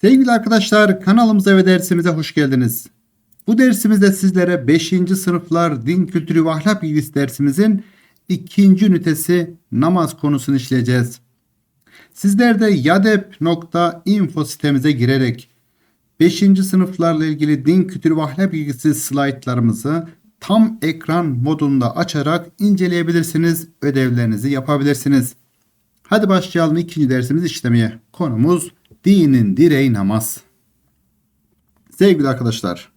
Sevgili arkadaşlar kanalımıza ve dersimize hoş geldiniz. Bu dersimizde sizlere 5. sınıflar din kültürü ve ahlak bilgisi dersimizin ikinci ünitesi namaz konusunu işleyeceğiz. Sizler de yadep.info sitemize girerek 5. sınıflarla ilgili din kültürü ve ahlak bilgisi slaytlarımızı tam ekran modunda açarak inceleyebilirsiniz, ödevlerinizi yapabilirsiniz. Hadi başlayalım ikinci dersimizi işlemeye. Konumuz dinin direği namaz. Sevgili arkadaşlar,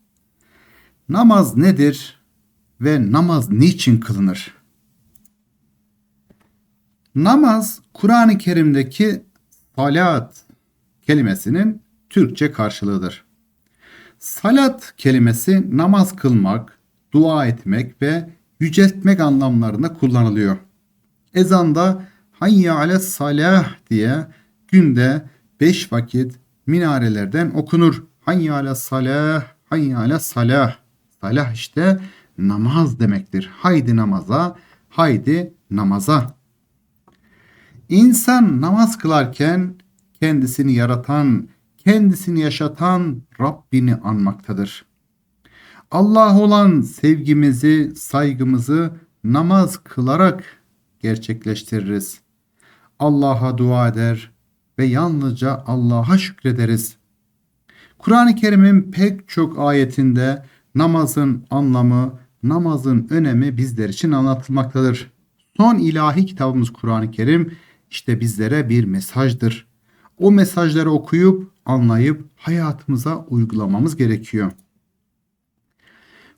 namaz nedir ve namaz niçin kılınır? Namaz Kur'an-ı Kerim'deki salat kelimesinin Türkçe karşılığıdır. Salat kelimesi namaz kılmak, dua etmek ve yüceltmek anlamlarında kullanılıyor. Ezanda hayya ale salah diye günde 5 vakit minarelerden okunur. Hayya ale salah, hayya ale salah. Salah işte namaz demektir. Haydi namaza, haydi namaza. İnsan namaz kılarken kendisini yaratan, kendisini yaşatan Rabbini anmaktadır. Allah olan sevgimizi, saygımızı namaz kılarak gerçekleştiririz. Allah'a dua eder ve yalnızca Allah'a şükrederiz. Kur'an-ı Kerim'in pek çok ayetinde namazın anlamı, namazın önemi bizler için anlatılmaktadır. Son ilahi kitabımız Kur'an-ı Kerim işte bizlere bir mesajdır. O mesajları okuyup, anlayıp hayatımıza uygulamamız gerekiyor.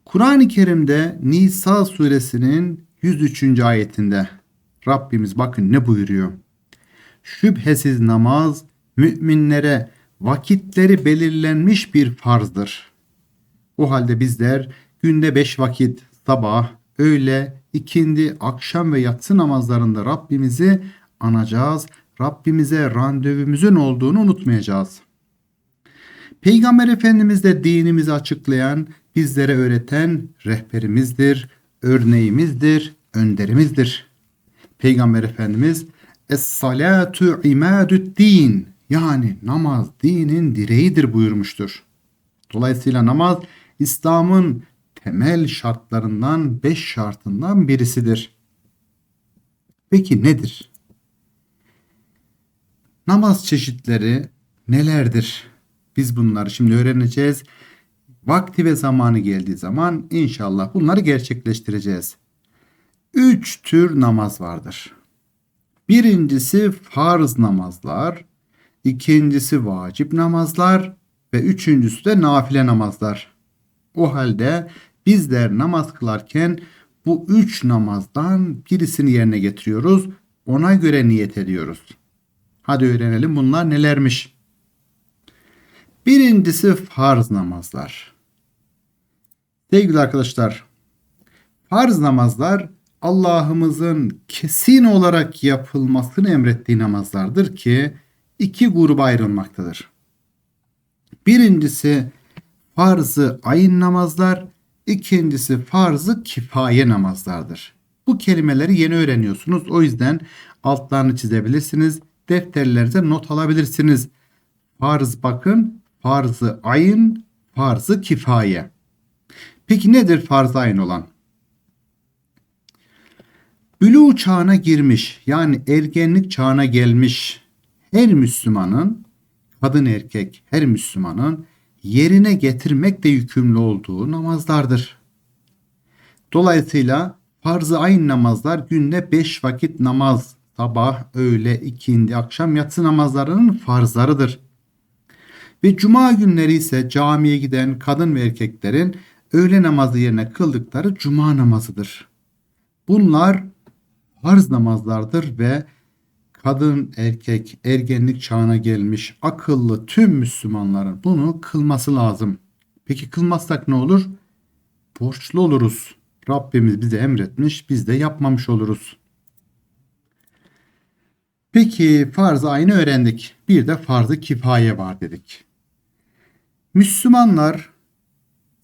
Kur'an-ı Kerim'de Nisa suresinin 103. ayetinde Rabbimiz bakın ne buyuruyor? Şüphesiz namaz müminlere vakitleri belirlenmiş bir farzdır. O halde bizler günde beş vakit sabah, öğle, ikindi, akşam ve yatsı namazlarında Rabbimizi anacağız. Rabbimize randevumuzun olduğunu unutmayacağız. Peygamber Efendimiz de dinimizi açıklayan, bizlere öğreten rehberimizdir, örneğimizdir, önderimizdir. Peygamber Efendimiz Es-salatu imadü't din yani namaz dinin direğidir buyurmuştur. Dolayısıyla namaz İslam'ın temel şartlarından, beş şartından birisidir. Peki nedir? Namaz çeşitleri nelerdir? Biz bunları şimdi öğreneceğiz. Vakti ve zamanı geldiği zaman inşallah bunları gerçekleştireceğiz. Üç tür namaz vardır. Birincisi farz namazlar, ikincisi vacip namazlar ve üçüncüsü de nafile namazlar. O halde bizler namaz kılarken bu üç namazdan birisini yerine getiriyoruz. Ona göre niyet ediyoruz. Hadi öğrenelim bunlar nelermiş. Birincisi farz namazlar. Sevgili arkadaşlar, farz namazlar Allah'ımızın kesin olarak yapılmasını emrettiği namazlardır ki iki gruba ayrılmaktadır. Birincisi farzı ayın namazlar, ikincisi farzı kifaye namazlardır. Bu kelimeleri yeni öğreniyorsunuz. O yüzden altlarını çizebilirsiniz. Defterlerinize not alabilirsiniz. Farz bakın, farzı ayın, farzı kifaye. Peki nedir farz ayın olan? Bülü çağına girmiş yani ergenlik çağına gelmiş her Müslümanın kadın erkek her Müslümanın yerine getirmekle yükümlü olduğu namazlardır. Dolayısıyla farz-ı ayın namazlar günde 5 vakit namaz sabah, öğle, ikindi, akşam yatsı namazlarının farzlarıdır. Ve cuma günleri ise camiye giden kadın ve erkeklerin öğle namazı yerine kıldıkları cuma namazıdır. Bunlar farz namazlardır ve kadın, erkek, ergenlik çağına gelmiş akıllı tüm Müslümanların bunu kılması lazım. Peki kılmazsak ne olur? Borçlu oluruz. Rabbimiz bize emretmiş, biz de yapmamış oluruz. Peki farz-ı aynı öğrendik. Bir de farz-ı kifaye var dedik. Müslümanlar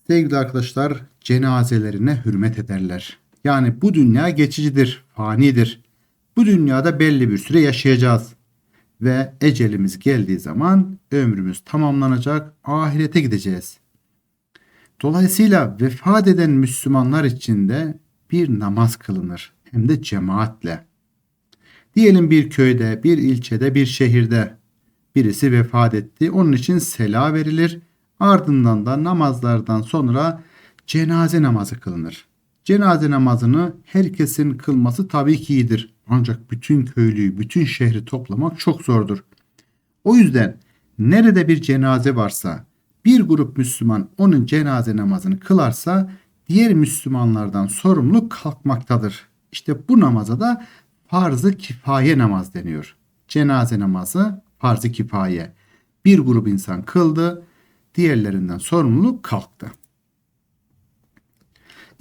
sevgili arkadaşlar cenazelerine hürmet ederler. Yani bu dünya geçicidir, fanidir. Bu dünyada belli bir süre yaşayacağız. ve ecelimiz geldiği zaman ömrümüz tamamlanacak, ahirete gideceğiz. Dolayısıyla vefat eden Müslümanlar için de bir namaz kılınır hem de cemaatle. Diyelim bir köyde, bir ilçede, bir şehirde birisi vefat etti. Onun için sela verilir. Ardından da namazlardan sonra cenaze namazı kılınır. Cenaze namazını herkesin kılması tabii ki iyidir. Ancak bütün köylüyü, bütün şehri toplamak çok zordur. O yüzden nerede bir cenaze varsa bir grup Müslüman onun cenaze namazını kılarsa diğer Müslümanlardan sorumluluk kalkmaktadır. İşte bu namaza da farz-ı kifaye namaz deniyor. Cenaze namazı farz-ı kifaye. Bir grup insan kıldı, diğerlerinden sorumluluk kalktı.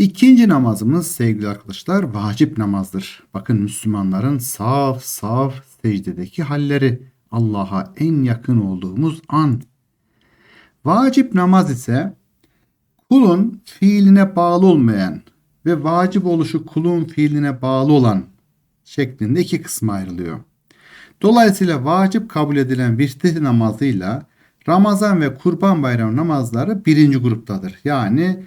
İkinci namazımız sevgili arkadaşlar vacip namazdır. Bakın Müslümanların saf saf secdedeki halleri Allah'a en yakın olduğumuz an. Vacip namaz ise kulun fiiline bağlı olmayan ve vacip oluşu kulun fiiline bağlı olan şeklinde iki kısma ayrılıyor. Dolayısıyla vacip kabul edilen vitir namazıyla Ramazan ve Kurban Bayramı namazları birinci gruptadır. Yani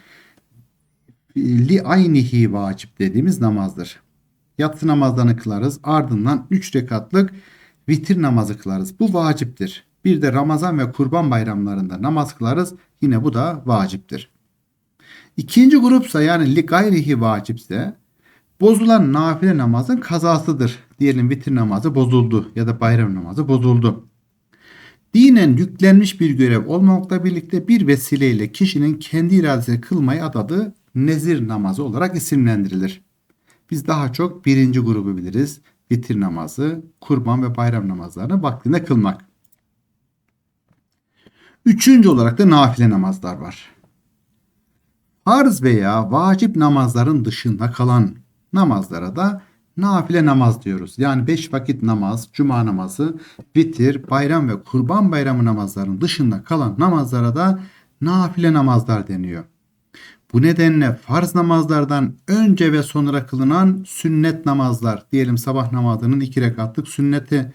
li aynihi vacip dediğimiz namazdır. Yatsı namazlarını kılarız. Ardından 3 rekatlık vitir namazı kılarız. Bu vaciptir. Bir de Ramazan ve Kurban bayramlarında namaz kılarız. Yine bu da vaciptir. İkinci grupsa yani li gayrihi vacipse bozulan nafile namazın kazasıdır. Diyelim vitir namazı bozuldu ya da bayram namazı bozuldu. Dinen yüklenmiş bir görev olmamakla birlikte bir vesileyle kişinin kendi iradesiyle kılmayı adadığı nezir namazı olarak isimlendirilir. Biz daha çok birinci grubu biliriz. Vitir namazı, kurban ve bayram namazlarını vaktinde kılmak. Üçüncü olarak da nafile namazlar var. Farz veya vacip namazların dışında kalan namazlara da nafile namaz diyoruz. Yani beş vakit namaz, cuma namazı, vitir, bayram ve kurban bayramı namazlarının dışında kalan namazlara da nafile namazlar deniyor. Bu nedenle farz namazlardan önce ve sonra kılınan sünnet namazlar, diyelim sabah namazının iki rekatlık sünneti,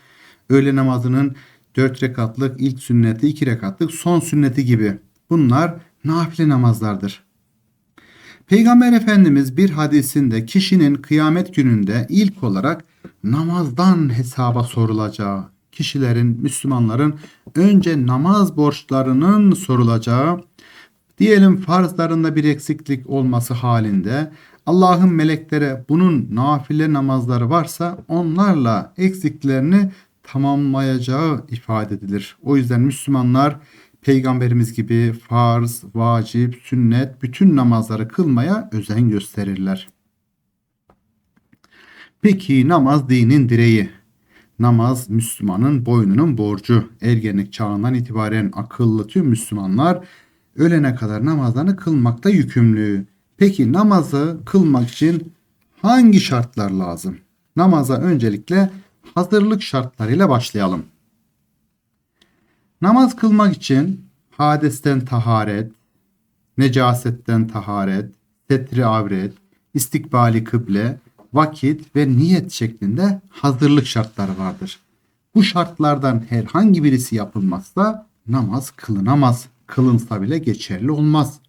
öğle namazının dört rekatlık ilk sünneti, iki rekatlık son sünneti gibi. Bunlar nafile namazlardır. Peygamber Efendimiz bir hadisinde kişinin kıyamet gününde ilk olarak namazdan hesaba sorulacağı, kişilerin, Müslümanların önce namaz borçlarının sorulacağı, diyelim farzlarında bir eksiklik olması halinde Allah'ın meleklere bunun nafile namazları varsa onlarla eksiklerini tamamlayacağı ifade edilir. O yüzden Müslümanlar peygamberimiz gibi farz, vacip, sünnet bütün namazları kılmaya özen gösterirler. Peki namaz dinin direği. Namaz Müslümanın boynunun borcu. Ergenlik çağından itibaren akıllı tüm Müslümanlar ölene kadar namazlarını kılmakta yükümlü. Peki namazı kılmak için hangi şartlar lazım? Namaza öncelikle hazırlık şartlarıyla başlayalım. Namaz kılmak için hadesten taharet, necasetten taharet, setri avret, istikbali kıble, vakit ve niyet şeklinde hazırlık şartları vardır. Bu şartlardan herhangi birisi yapılmazsa namaz kılınamaz. Kılınsa bile geçerli olmaz.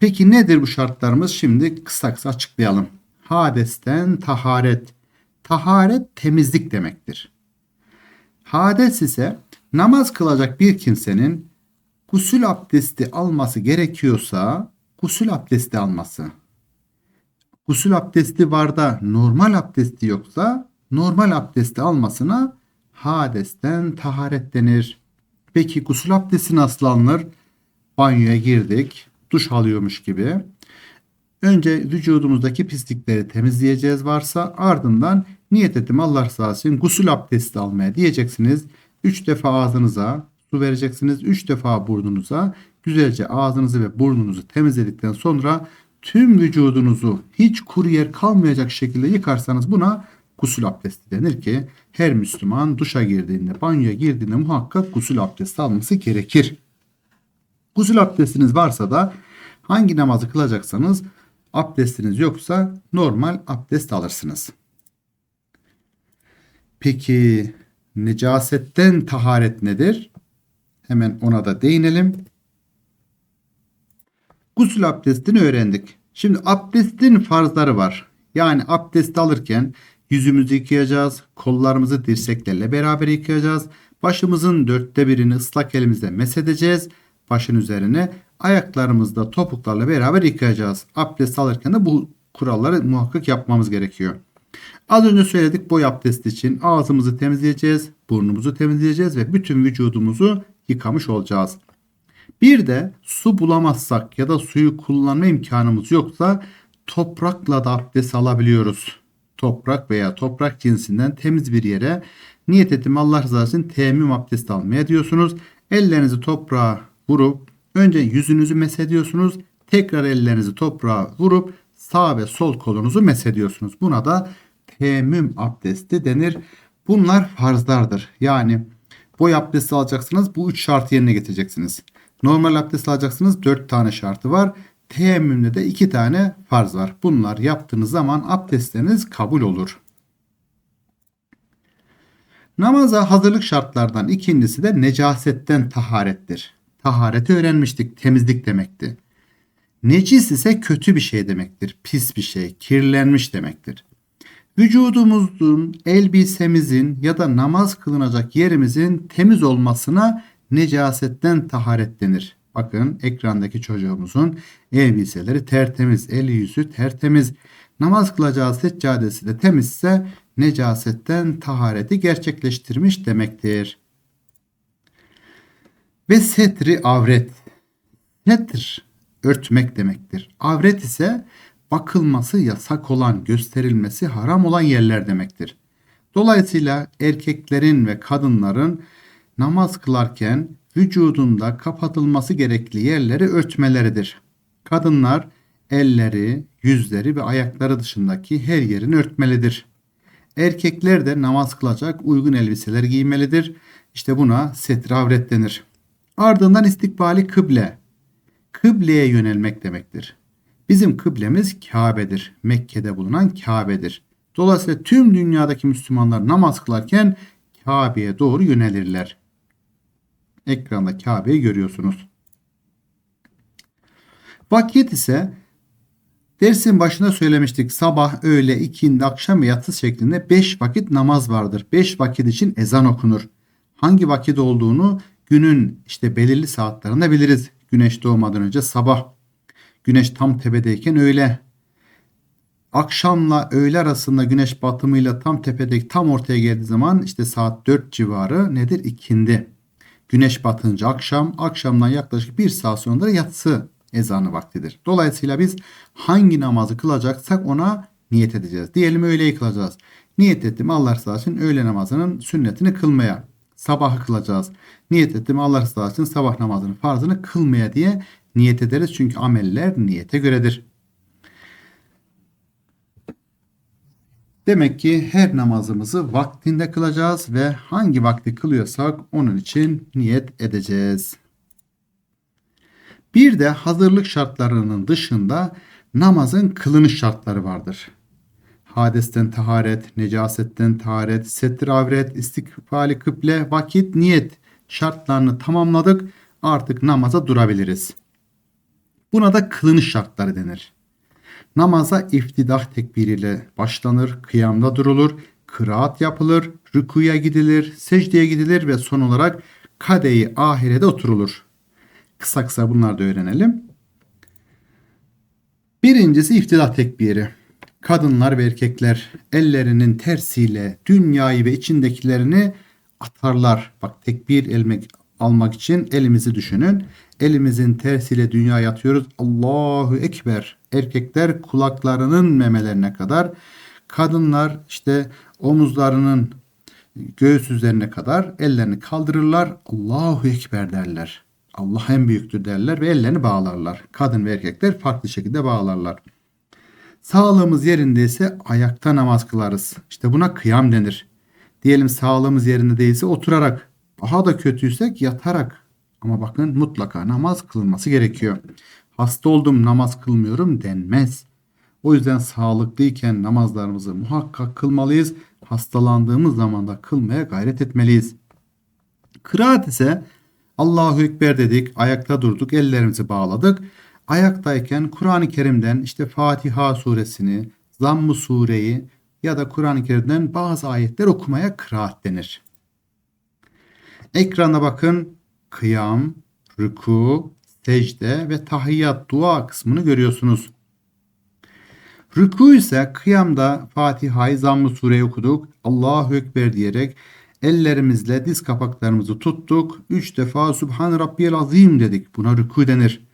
Peki nedir bu şartlarımız? Şimdi kısa kısa açıklayalım. Hadesten taharet. Taharet temizlik demektir. Hades ise namaz kılacak bir kimsenin gusül abdesti alması gerekiyorsa gusül abdesti alması. Gusül abdesti var da normal abdesti yoksa normal abdesti almasına hadesten taharet denir. Peki gusül abdesti nasıl alınır? Banyoya girdik, duş alıyormuş gibi. Önce vücudumuzdaki pislikleri temizleyeceğiz varsa ardından niyet ettim Allah rızası için gusül abdesti almaya diyeceksiniz. 3 defa ağzınıza su vereceksiniz. 3 defa burnunuza güzelce ağzınızı ve burnunuzu temizledikten sonra tüm vücudunuzu hiç kuru yer kalmayacak şekilde yıkarsanız buna gusül abdesti denir ki her Müslüman duşa girdiğinde, banyoya girdiğinde muhakkak gusül abdesti alması gerekir. Gusül abdestiniz varsa da hangi namazı kılacaksanız abdestiniz yoksa normal abdest alırsınız. Peki necasetten taharet nedir? Hemen ona da değinelim. Gusül abdestini öğrendik. Şimdi abdestin farzları var. Yani abdest alırken yüzümüzü yıkayacağız, kollarımızı dirseklerle beraber yıkayacağız. Başımızın dörtte birini ıslak elimizle mesedeceğiz. Başın üzerine ayaklarımızda topuklarla beraber yıkayacağız. Abdest alırken de bu kuralları muhakkak yapmamız gerekiyor. Az önce söyledik boy abdesti için ağzımızı temizleyeceğiz, burnumuzu temizleyeceğiz ve bütün vücudumuzu yıkamış olacağız. Bir de su bulamazsak ya da suyu kullanma imkanımız yoksa toprakla da abdest alabiliyoruz. Toprak veya toprak cinsinden temiz bir yere niyet ettim Allah rızası için teyemmüm abdest almaya diyorsunuz. Ellerinizi toprağa vurup önce yüzünüzü mesediyorsunuz. Tekrar ellerinizi toprağa vurup sağ ve sol kolunuzu mesediyorsunuz. Buna da teyemmüm abdesti denir. Bunlar farzlardır. Yani boy abdesti alacaksınız. Bu üç şartı yerine getireceksiniz. Normal abdest alacaksınız. Dört tane şartı var. Teyemmümde de iki tane farz var. Bunlar yaptığınız zaman abdestleriniz kabul olur. Namaza hazırlık şartlardan ikincisi de necasetten taharettir. Tahareti öğrenmiştik. Temizlik demekti. Necis ise kötü bir şey demektir. Pis bir şey, kirlenmiş demektir. Vücudumuzun, elbisemizin ya da namaz kılınacak yerimizin temiz olmasına necasetten taharet denir. Bakın ekrandaki çocuğumuzun elbiseleri tertemiz, eli yüzü tertemiz. Namaz kılacağı seccadesi de temizse necasetten tahareti gerçekleştirmiş demektir. Ve setri avret. Setr örtmek demektir. Avret ise bakılması yasak olan, gösterilmesi haram olan yerler demektir. Dolayısıyla erkeklerin ve kadınların namaz kılarken vücudunda kapatılması gerekli yerleri örtmeleridir. Kadınlar elleri, yüzleri ve ayakları dışındaki her yerini örtmelidir. Erkekler de namaz kılacak uygun elbiseler giymelidir. İşte buna setre avret denir. Ardından istikbali kıble. Kıbleye yönelmek demektir. Bizim kıblemiz Kabe'dir. Mekke'de bulunan Kabe'dir. Dolayısıyla tüm dünyadaki Müslümanlar namaz kılarken Kabe'ye doğru yönelirler. Ekranda Kabe'yi görüyorsunuz. Vakit ise dersin başında söylemiştik. Sabah, öğle, ikindi, akşam ve yatsı şeklinde 5 vakit namaz vardır. 5 vakit için ezan okunur. Hangi vakit olduğunu günün işte belirli saatlerinde biliriz. Güneş doğmadan önce sabah, güneş tam tepedeyken öğle, akşamla öğle arasında güneş batımıyla tam tepedeki tam ortaya geldiği zaman işte saat 4 civarı nedir? İkindi. Güneş batınca akşam, akşamdan yaklaşık bir saat sonra yatsı ezanı vaktidir. Dolayısıyla biz hangi namazı kılacaksak ona niyet edeceğiz. Diyelim öğleyi kılacağız. Niyet ettim Allah rızası için öğle namazının sünnetini kılmaya. Sabahı kılacağız. Niyet ettim Allah rızası için sabah namazının farzını kılmaya diye niyet ederiz. Çünkü ameller niyete göredir. Demek ki her namazımızı vaktinde kılacağız ve hangi vakti kılıyorsak onun için niyet edeceğiz. Bir de hazırlık şartlarının dışında namazın kılınış şartları vardır. Hadesten taharet, necasetten taharet, settir avret, istikbali kıble, vakit, niyet şartlarını tamamladık. Artık namaza durabiliriz. Buna da kılınış şartları denir. Namaza iftidah tekbiriyle başlanır, kıyamda durulur, kıraat yapılır, rükuya gidilir, secdeye gidilir ve son olarak kadeyi ahirede oturulur. Kısa kısa bunları da öğrenelim. Birincisi iftidah tekbiri. Kadınlar ve erkekler ellerinin tersiyle dünyayı ve içindekilerini atarlar. Bak tekbir elmek, almak için elimizi düşünün. Elimizin tersiyle dünyaya atıyoruz. Allahu Ekber. Erkekler kulaklarının memelerine kadar. Kadınlar işte omuzlarının göğüs üzerine kadar ellerini kaldırırlar. Allahu Ekber derler. Allah en büyüktür derler ve ellerini bağlarlar. Kadın ve erkekler farklı şekilde bağlarlar. Sağlığımız yerindeyse ayakta namaz kılarız. İşte buna kıyam denir. Diyelim sağlığımız yerinde değilse oturarak. Daha da kötüysek yatarak. Ama bakın mutlaka namaz kılınması gerekiyor. Hasta oldum namaz kılmıyorum denmez. O yüzden sağlıklıyken namazlarımızı muhakkak kılmalıyız. hastalandığımız zaman da kılmaya gayret etmeliyiz. Kıraat ise Allahu Ekber dedik, ayakta durduk, ellerimizi bağladık. Ayaktayken Kur'an-ı Kerim'den işte Fatiha suresini, Zamm-ı sureyi ya da Kur'an-ı Kerim'den bazı ayetler okumaya kıraat denir. Ekrana bakın kıyam, rüku, secde ve tahiyyat dua kısmını görüyorsunuz. Rüku ise kıyamda Fatiha'yı Zamm-ı Sure'yi okuduk. Allahu Ekber diyerek ellerimizle diz kapaklarımızı tuttuk. Üç defa Subhan Rabbiyel Azim dedik. Buna rüku denir.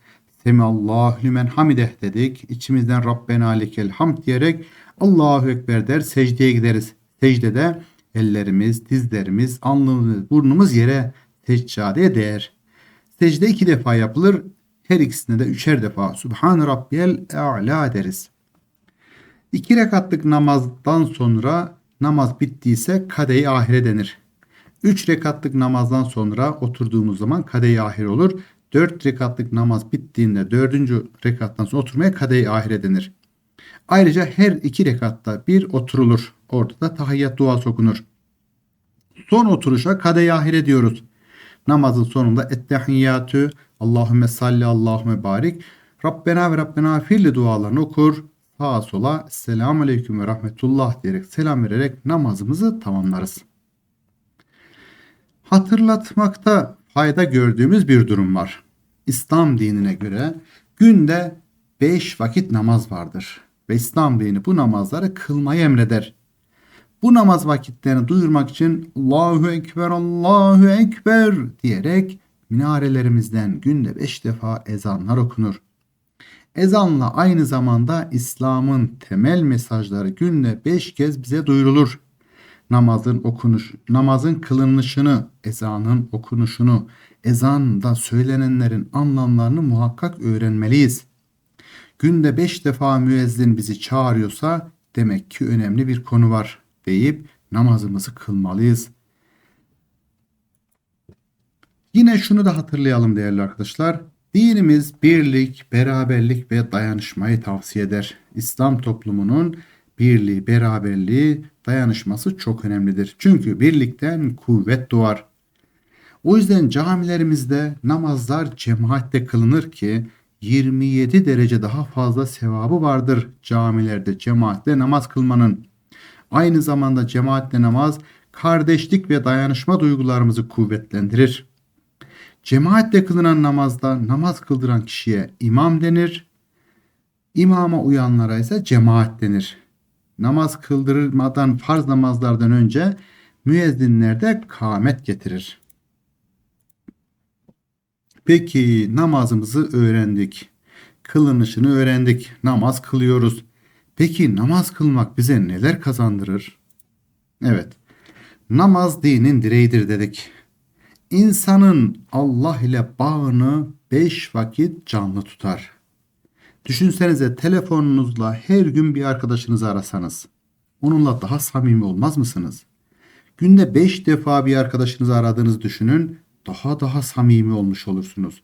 Semallahu limen hamideh dedik. İçimizden Rabbena lekel hamd diyerek Allahu Ekber der secdeye gideriz. Secdede ellerimiz, dizlerimiz, alnımız, burnumuz yere seccadeye değer. Secde iki defa yapılır. Her ikisine de üçer defa Subhan Rabbiyel A'la deriz. İki rekatlık namazdan sonra namaz bittiyse kade-i ahire denir. Üç rekatlık namazdan sonra oturduğumuz zaman kade-i ahire olur. Dört rekatlık namaz bittiğinde dördüncü rekattan sonra oturmaya kade-i ahire denir. Ayrıca her iki rekatta bir oturulur. Orada da tahiyyat duası okunur. Son oturuşa kade-i ahire diyoruz. Namazın sonunda ettehiyyatü, Allahümme salli, Allahümme barik, Rabbena ve Rabbena firli dualarını okur. Sağa sola selamun aleyküm ve rahmetullah diyerek selam vererek namazımızı tamamlarız. Hatırlatmakta fayda gördüğümüz bir durum var. İslam dinine göre günde 5 vakit namaz vardır. Ve İslam dini bu namazları kılmayı emreder. Bu namaz vakitlerini duyurmak için Allahu Ekber, Allahu Ekber diyerek minarelerimizden günde 5 defa ezanlar okunur. Ezanla aynı zamanda İslam'ın temel mesajları günde 5 kez bize duyurulur. Namazın okunuş, namazın kılınışını, ezanın okunuşunu, ezanda söylenenlerin anlamlarını muhakkak öğrenmeliyiz. Günde 5 defa müezzin bizi çağırıyorsa demek ki önemli bir konu var deyip namazımızı kılmalıyız. Yine şunu da hatırlayalım değerli arkadaşlar. Dinimiz birlik, beraberlik ve dayanışmayı tavsiye eder. İslam toplumunun birliği, beraberliği, dayanışması çok önemlidir. Çünkü birlikten kuvvet doğar. O yüzden camilerimizde namazlar cemaatle kılınır ki 27 derece daha fazla sevabı vardır camilerde cemaatle namaz kılmanın. Aynı zamanda cemaatle namaz kardeşlik ve dayanışma duygularımızı kuvvetlendirir. Cemaatle kılınan namazda namaz kıldıran kişiye imam denir. İmama uyanlara ise cemaat denir. Namaz kıldırmadan farz namazlardan önce müezzinler de kâmet getirir. Peki namazımızı öğrendik. Kılınışını öğrendik. Namaz kılıyoruz. Peki namaz kılmak bize neler kazandırır? Evet. Namaz dinin direğidir dedik. İnsanın Allah ile bağını beş vakit canlı tutar. Düşünsenize telefonunuzla her gün bir arkadaşınızı arasanız. Onunla daha samimi olmaz mısınız? Günde beş defa bir arkadaşınızı aradığınızı düşünün. Daha daha samimi olmuş olursunuz.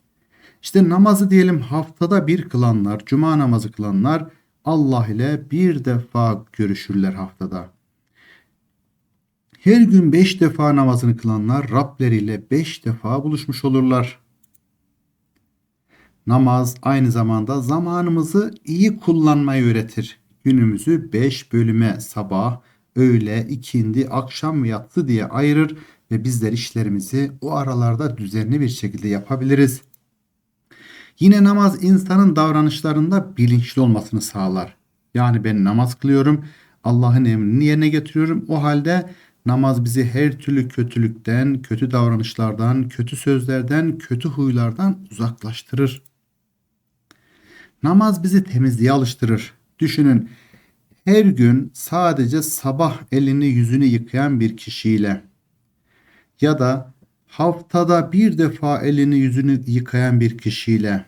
İşte namazı diyelim haftada bir kılanlar, cuma namazı kılanlar Allah ile bir defa görüşürler haftada. Her gün beş defa namazını kılanlar Rableriyle beş defa buluşmuş olurlar. Namaz aynı zamanda zamanımızı iyi kullanmayı öğretir. Günümüzü beş bölüme sabah, öğle, ikindi, akşam ve yatsı diye ayırır ve bizler işlerimizi o aralarda düzenli bir şekilde yapabiliriz. Yine namaz insanın davranışlarında bilinçli olmasını sağlar. Yani ben namaz kılıyorum, Allah'ın emrini yerine getiriyorum. O halde namaz bizi her türlü kötülükten, kötü davranışlardan, kötü sözlerden, kötü huylardan uzaklaştırır. Namaz bizi temizliğe alıştırır. Düşünün her gün sadece sabah elini yüzünü yıkayan bir kişiyle ya da haftada bir defa elini yüzünü yıkayan bir kişiyle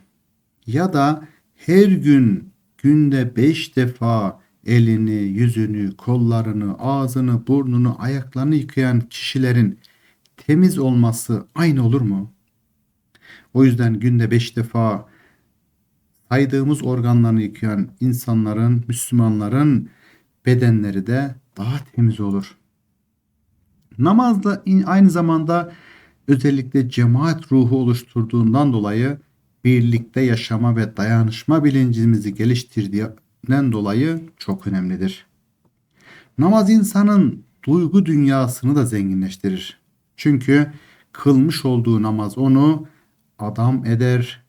ya da her gün günde beş defa elini, yüzünü, kollarını, ağzını, burnunu, ayaklarını yıkayan kişilerin temiz olması aynı olur mu? O yüzden günde beş defa saydığımız organlarını yıkayan insanların, Müslümanların bedenleri de daha temiz olur. Namazla aynı zamanda özellikle cemaat ruhu oluşturduğundan dolayı birlikte yaşama ve dayanışma bilincimizi geliştirdiğinden dolayı çok önemlidir. Namaz insanın duygu dünyasını da zenginleştirir. Çünkü kılmış olduğu namaz onu adam eder,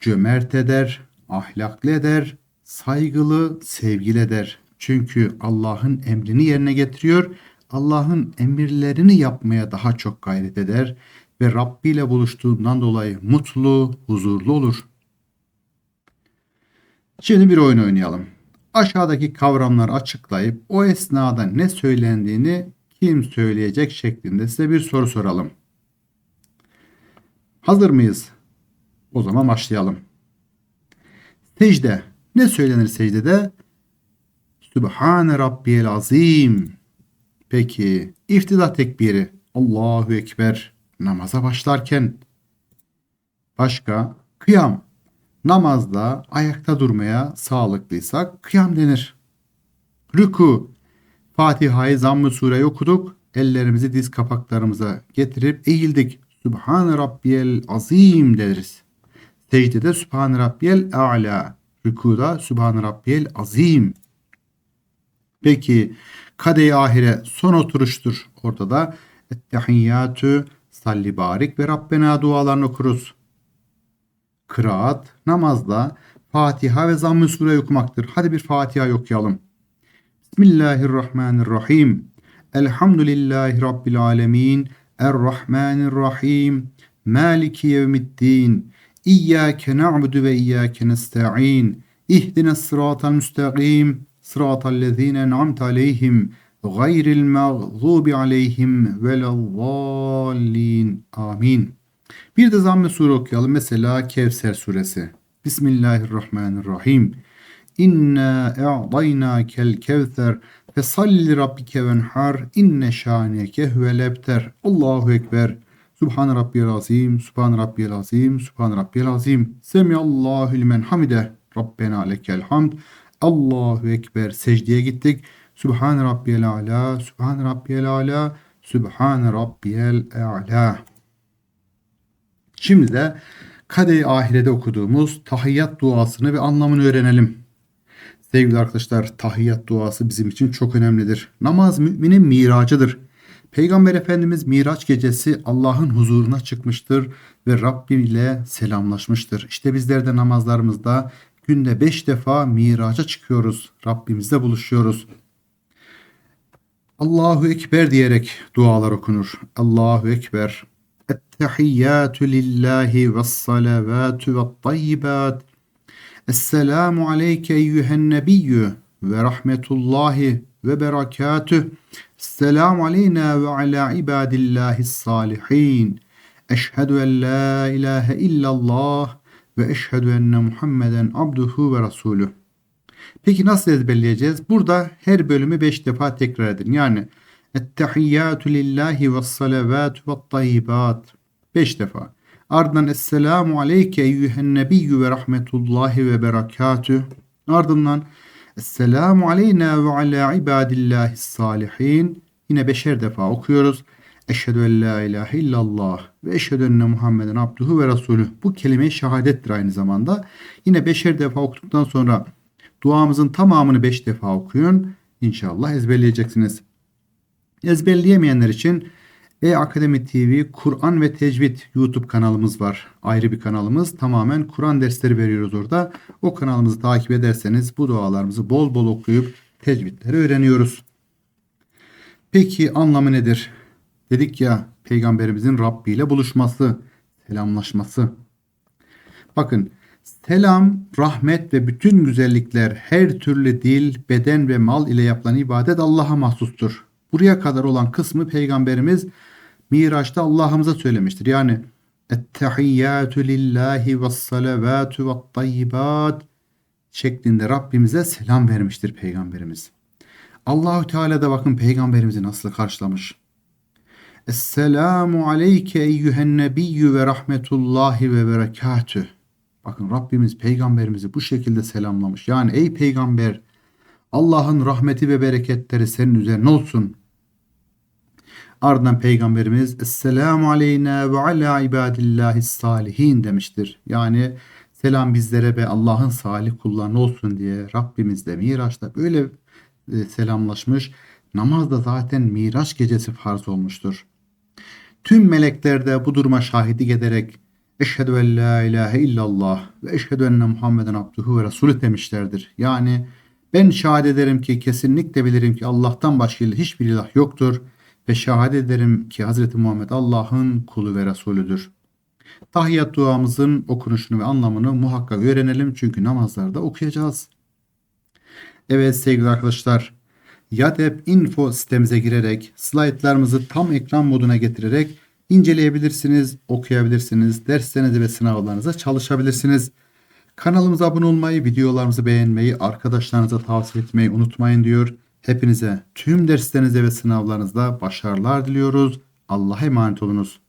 cömert eder, ahlaklı eder, saygılı, sevgili eder. Çünkü Allah'ın emrini yerine getiriyor. Allah'ın emirlerini yapmaya daha çok gayret eder ve Rabbi ile buluştuğundan dolayı mutlu, huzurlu olur. Şimdi bir oyun oynayalım. Aşağıdaki kavramları açıklayıp o esnada ne söylendiğini kim söyleyecek şeklinde size bir soru soralım. Hazır mıyız? O zaman başlayalım. Secde. Ne söylenir secdede? Sübhane Rabbiyel Azim. Peki iftida tekbiri. Allahu Ekber. Namaza başlarken. Başka? Kıyam. Namazda ayakta durmaya sağlıklıysak kıyam denir. Rüku. Fatiha'yı zamm-ı sureyi okuduk. Ellerimizi diz kapaklarımıza getirip eğildik. Sübhane Rabbiyel Azim deriz. Secdede Sübhane Rabbiyel A'la. Rükuda Sübhane Rabbiyel Azim. Peki kade-i ahire son oturuştur. Orada da Ettehiyyatü salli barik ve Rabbena dualarını okuruz. Kıraat namazda Fatiha ve Zamm-ı Sure okumaktır. Hadi bir Fatiha okuyalım. Bismillahirrahmanirrahim. Elhamdülillahi Rabbil alemin. Errahmanirrahim. Maliki yevmiddin. İyyâke na'budu ve iyyâke nesta'in. İhdines sıratal müstakim. Sıratal lezîne en'amte aleyhim. Gayril mağzubi aleyhim velezzallin. Amin. Bir de zamm-ı sure okuyalım. Mesela Kevser suresi. Bismillahirrahmanirrahim. İnna e'daynakel kevser fesalli rabbike venhar inne şaneke huvel ebter. Allahu ekber. Subhan rabbiyel azim, subhan rabbiyel azim, subhan rabbiyel azim. Semiyallahu limen hamide. Rabbena lekel hamd. Allahu ekber. Secdeye gittik. Subhan rabbiyel ala, subhan rabbiyel ala, subhan rabbiyel a'la. Şimdi de Kade-i Ahire'de okuduğumuz tahiyyat duasını ve anlamını öğrenelim. Sevgili arkadaşlar tahiyyat duası bizim için çok önemlidir. Namaz müminin miracıdır. Peygamber Efendimiz Miraç gecesi Allah'ın huzuruna çıkmıştır ve Rabbi ile selamlaşmıştır. İşte bizler de namazlarımızda günde beş defa miraca çıkıyoruz. Rabbimizle buluşuyoruz. Allahu Ekber diyerek dualar okunur. Allahu Ekber. Ettehiyyatü lillahi ve salavatü ve tayyibat. Esselamu aleyke eyyühen nebiyyü ve rahmetullahi ve berekatüh. Esselamu aleyna ve ala ibadillahi salihin. Eşhedü en la ilahe illallah ve eşhedü enne Muhammeden abduhu ve rasulü. Peki nasıl ezberleyeceğiz? Burada her bölümü 5 defa tekrar edin. Yani Ettehiyyatü lillahi ve salavatü ve tayyibat. 5 defa. Ardından Esselamu aleyke eyyühen nebiyyü ve rahmetullahi ve berekatüh. Ardından Esselamu aleyna ve ala ibadillahi salihin. Yine beşer defa okuyoruz. Eşhedü en la ilahe illallah ve eşhedü enne Muhammeden abduhu ve rasulü. Bu kelime şehadettir aynı zamanda. Yine beşer defa okuduktan sonra duamızın tamamını beş defa okuyun. İnşallah ezberleyeceksiniz. Ezberleyemeyenler için e-Akademi TV Kur'an ve Tecvid YouTube kanalımız var. Ayrı bir kanalımız. Tamamen Kur'an dersleri veriyoruz orada. O kanalımızı takip ederseniz bu dualarımızı bol bol okuyup tecvidleri öğreniyoruz. Peki anlamı nedir? Dedik ya peygamberimizin Rabbi ile buluşması, selamlaşması. Bakın selam, rahmet ve bütün güzellikler her türlü dil, beden ve mal ile yapılan ibadet Allah'a mahsustur. Buraya kadar olan kısmı peygamberimiz Miraç'ta Allah'ımıza söylemiştir. Yani Ettehiyyatü lillahi ve salavatü ve tayyibat şeklinde Rabbimize selam vermiştir peygamberimiz. Allahü Teala da bakın peygamberimizi nasıl karşılamış. Esselamu aleyke eyyühen nebiyyü ve rahmetullahi ve berekatüh. Bakın Rabbimiz peygamberimizi bu şekilde selamlamış. Yani ey peygamber Allah'ın rahmeti ve bereketleri senin üzerine olsun. Ardından Peygamberimiz Esselamu aleyna ve ala ibadillahi salihin demiştir. Yani selam bizlere ve Allah'ın salih kullarına olsun diye Rabbimiz de Miraç'ta böyle e, selamlaşmış. Namaz da zaten Miraç gecesi farz olmuştur. Tüm melekler de bu duruma şahitlik ederek Eşhedü en la ilahe illallah ve eşhedü enne Muhammeden abduhu ve resulü demişlerdir. Yani ben şahit ederim ki kesinlikle bilirim ki Allah'tan başka hiçbir ilah yoktur ve şahit ederim ki Hz. Muhammed Allah'ın kulu ve Resulüdür. Tahiyyat duamızın okunuşunu ve anlamını muhakkak öğrenelim çünkü namazlarda okuyacağız. Evet sevgili arkadaşlar, YADEP info sitemize girerek slaytlarımızı tam ekran moduna getirerek inceleyebilirsiniz, okuyabilirsiniz, derslerinize ve sınavlarınıza çalışabilirsiniz. Kanalımıza abone olmayı, videolarımızı beğenmeyi, arkadaşlarınıza tavsiye etmeyi unutmayın diyor. Hepinize tüm derslerinize ve sınavlarınızda başarılar diliyoruz. Allah'a emanet olunuz.